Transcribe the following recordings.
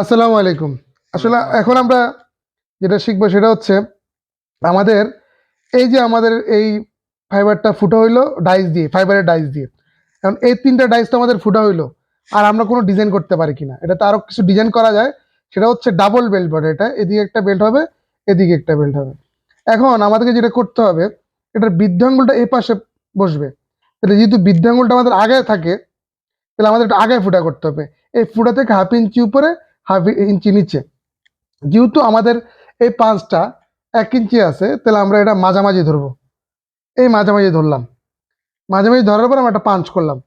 আসসালামু আলাইকুম। আসলে এখন আমরা যেটা শিখব সেটা হচ্ছে আমাদের এই যে আমাদের এই ফাইবারটা ফুটা হইল ডাইস দিয়ে ফাইবারের ডাইস দিয়ে। এখন এই তিনটা ডাইস তো আমাদের ফুটা হইল আর আমরা কোনো ডিজাইন করতে পারি কিনা। এটাতে আরও কিছু ডিজাইন করা যায় সেটা হচ্ছে ডাবল বেল্ট বলে এটা। এদিকে একটা বেল্ট হবে এদিকে একটা বেল্ট হবে। এখন আমাদেরকে যেটা করতে হবে এটার বৃদ্ধাঙ্গুলটা এই পাশে বসবে। তাহলে যেহেতু বৃদ্ধাঙ্গুলটা আমাদের আগে থাকে তাহলে আমাদের এটা আগে ফুটা করতে হবে। এই ফুটা থেকে হাফ ইঞ্চি উপরে হাফ ইঞ্চি নিচে। যেহেতু আমাদের এই পাঁচটা এক ইঞ্চি আছে, তাহলে আমরা এটা মাঝামাঝি ধরবো। এই মাঝামাঝি ধরলাম। মাঝামাঝি ধরার পর আমরা একটা পাঞ্চ করলাম।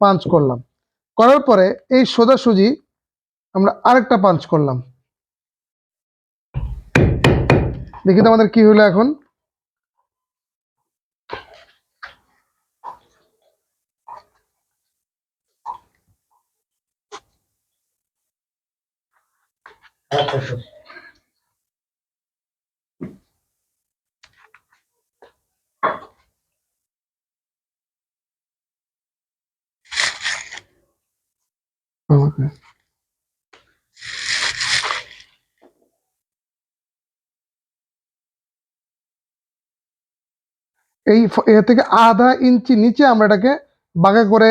পাঞ্চ করলাম। করার পরে এই সোজাসুজি আমরা আরেকটা পাঞ্চ করলাম। দেখি তো আমাদের কি হলো এখন। আমাকে এই এ থেকে আধা ইঞ্চি নিচে আমরা এটাকে বাঁকা করে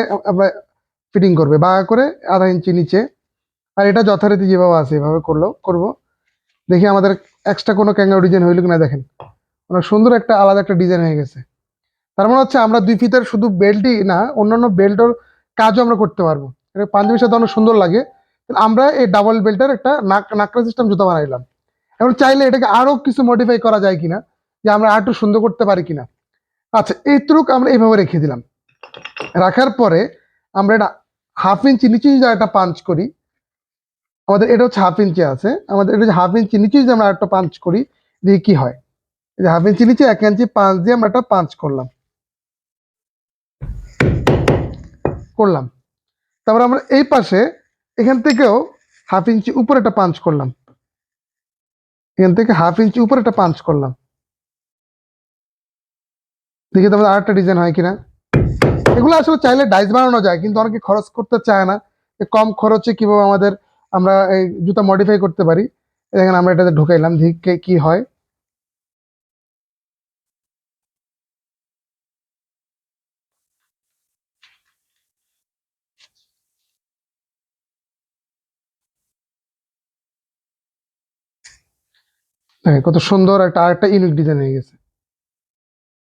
ফিটিং করবে। বাঁকা করে আধা ইঞ্চি নিচে। আর এটা যথারীতি যেভাবে আছে, এভাবে করল, করব। দেখি আমাদের এক্সট্রা কোনো ক্যাঙ্গারু ডিজাইন হইল কিনা, দেখেন। অনেক সুন্দর একটা, আলাদা একটা ডিজাইন হয়ে গেছে। তার মানে হচ্ছে আমরা দুই ফিতার শুধু বেল্টই না, অন্যান্য বেল্টের কাজও আমরা করতে পারব। এটা পাঞ্জাবির সাথে অনেক সুন্দর লাগে। আমরা এই ডাবল বেল্টের একটা নাক, নাকড়া সিস্টেম জুতো বানাইলাম। এখন চাইলে এটাকে আরও কিছু মডিফাই করা যায় কিনা, যে আমরা আর একটু সুন্দর করতে পারি কিনা। আচ্ছা এই ত্রুক আমরা এইভাবে রেখে দিলাম। রাখার পরে আমরা এটা হাফ ইঞ্চি নিচে যদি একটা পাঞ্চ করি। আমাদের এটা হচ্ছে হাফ ইঞ্চি আছে। আমাদের এটা হাফ ইঞ্চি নিচে যদি আমরা একটা পাঞ্চ করি দিয়ে কি হয়। এই যে হাফ ইঞ্চি নিচে এক ইঞ্চি পাঁচ দিয়ে আমরা একটা পাঞ্চ করলাম। করলাম। তারপর আমরা এই পাশে এখান থেকেও হাফ ইঞ্চি উপরে একটা পাঞ্চ করলাম। এখান থেকে হাফ ইঞ্চি উপরে একটা পাঞ্চ করলাম। দেখি তো আমাদের আরেকটা ডিজাইন হয় কিনা। এগুলো আসলে চাইলে ডাইস বানানো যায়, কিন্তু অনেকে খরচ করতে চায় না। কম খরচে কীভাবে আমাদের আমরা এই জুতা মডিফাই করতে পারি। এখানে আমরা এটাতে ঢুকাইলাম, দেখি কে- হয়। দেখেন কত সুন্দর একটা, আরেকটা ইউনিক ডিজাইন হয়ে গেছে।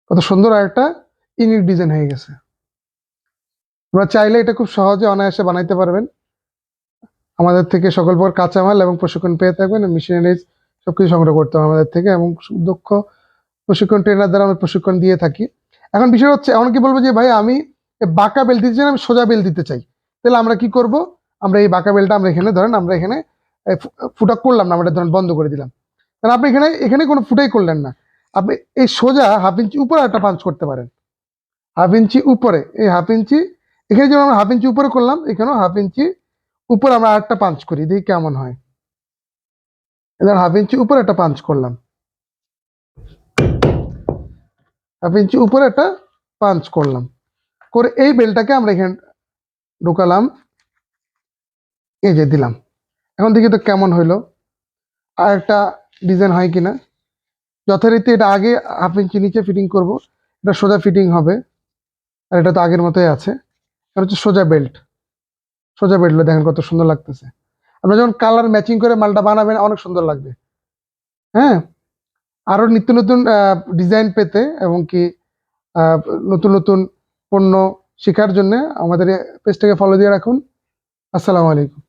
কত সুন্দর আরেকটা ইউনিক ডিজাইন হয়ে গেছে। আপনারা চাইলে এটা খুব সহজে অনায়াসে বানাইতে পারবেন। আমাদের থেকে সকল প্রকার কাঁচামাল এবং প্রশিক্ষণ পেয়ে থাকবেন, মেশিনারিজ সবকিছু সংগ্রহ করতে হবে আমাদের থেকে এবং দক্ষ প্রশিক্ষণ ট্রেনার দ্বারা আমরা প্রশিক্ষণ দিয়ে থাকি। এখন বিষয় হচ্ছে এমন কি বলব যে ভাই, আমি বাঁকা বেল দিতে চাই আমি সোজা বেল দিতে চাই। তাহলে আমরা কি করব? আমরা এই বাঁকা বেলটা আমরা এখানে, ধরেন আমরা এখানে ফুটা করলাম না, আমরা ধরেন বন্ধ করে দিলাম। কারণ আপনি এখানে এখানে কোনো ফুটাই করলেন না। আপনি এই সোজা হাফ ইঞ্চি উপরে একটা পাঞ্চ করতে পারেন। হাফ ইঞ্চি উপরে, এই হাফ ইঞ্চি এখানে যেমন আমরা হাফ ইঞ্চি উপরে করলাম, এখানেও হাফ ইঞ্চি উপরে আমরা আরেকটা পাঞ্চ করি, দেখি কেমন হয়। এবার হাফ ইঞ্চি উপরে একটা পাঞ্চ করলাম। হাফ ইঞ্চি উপরে একটা পাঞ্চ করলাম। করে এই বেলটাকে আমরা এখানে ঢুকালাম। এই যে দিলাম। এখন দেখি তো কেমন হইল। আর একটা ডিজাইন হয় কিনা। যথারীতি এটা আগে হাফ ইঞ্চি নিচে ফিটিং করব। এটা সোজা ফিটিং হবে। আর এটা তো আগের মতোই আছে। এটা হচ্ছে সোজা বেল্ট সোজা বেরলো দেখেন কত সুন্দর লাগতেছে। আপনারা যখন কালার ম্যাচিং করে মালটা বানাবেন, অনেক সুন্দর লাগবে। হ্যাঁ? আরও নিত্য নতুন ডিজাইন পেতে এবং কি নতুন নতুন পণ্য শেখার জন্য আমাদের পেজটাকে ফলো দিয়ে রাখুন। আসসালামু আলাইকুম।